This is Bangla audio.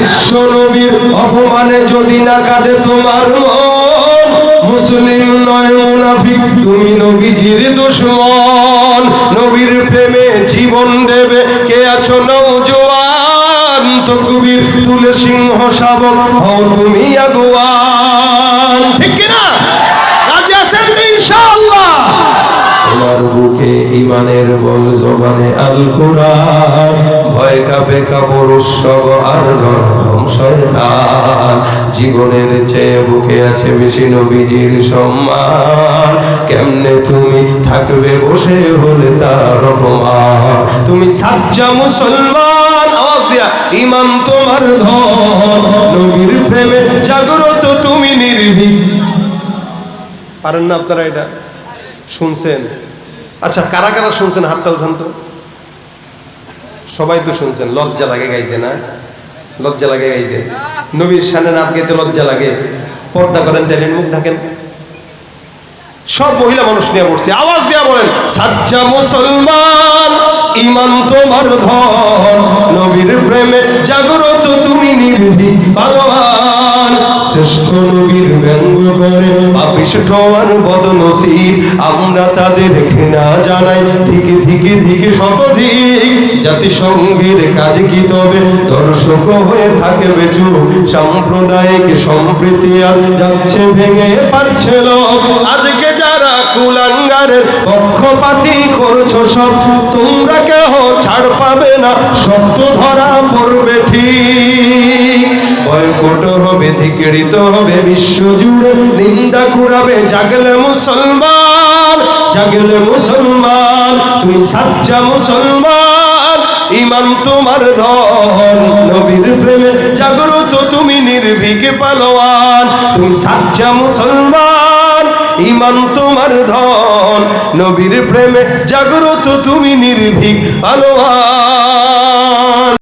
বিশ্ব নবীর অপমানে যদি না কাঁদে তোমার মুসলিম নয় মুনাফিক তুমি নবীজির দুশ্মন। নবীর প্রেমে জীবন দেবে কে আছো নৌজওয়ান তকবীর তুলে সিংহ শাবক হও তুমি আগুয়ান। ঠিক কিনা? রাজি আছেন ইনশাআল্লাহ? তোমার বুকে ইমানের বল জবানে আল কোরআন ভয় কাপে কাপড় উৎসব আর নরম শয়তান। জীবনের চেয়ে বুকে আছে বেশি নবীজির সম্মান। কেমনে তুমি থাকবে বসে হলে তার অপমান? তুমি সাজ্জা মুসলমান, আওয়াজ দিয়া, ইমান তোমার ধন। নবীর প্রেমে জাগ্রত তুমি নির্ভীক। পারেন না আপনারা এটা? শুনছেন? আচ্ছা কারা কারা শুনছেন? হাতটা উঠান তো সবাই তো শুনছেন, লজ্জা লাগে গাইতে না? লজ্জা লাগে গাইতে। নবীর সামনে নাচ গাইতে লজ্জা লাগে। পর্দা করেন তেলেন মুখ ঢাকেন। সব মহিলা মানুষ নিয়ে পড়ছে আওয়াজ দিয়া বলেন, সাজ্জা মুসলমান, ইমান তোমার ধন। নবীর প্রেমে জাগ্রত তুমি নির্ভীক পালোয়ান শ্রেষ্ঠ নবীর ব্যঙ্গ করে পাপিষ্ঠ আর বদনসিব, আমরা তাদের ঘৃণা জানাই। থেকে থেকে থেকে শতধিক জাতিসংঘের কাজ কি তবে? দর্শক হয়ে থাকে বেচু সাম্প্রদায়িক সম্প্রীতি আর যাচ্ছে ভেঙে পারছে লোক আজকে যারা কুলাঙ্গারের পক্ষপাতি করছ সব, তোমরা কেহ ছাড় পাবে না। সত্য ধরা পড়বে ঠিক। বয়কট ধিকৃত হবে বিশ্ব নিন্দা কুড়াবে, জাগলে মুসলমান জাগলে মুসলমান, তুমি সাচ্চা মুসলমান, ইমান তোমার ধন, নবীর প্রেমে জাগ্রত তুমি নির্ভীক পালোয়ান, তুমি সাচ্চা মুসলমান, ইমান তোমার ধন, নবীর প্রেমে জাগ্রত তুমি নির্ভীক পালোয়ান।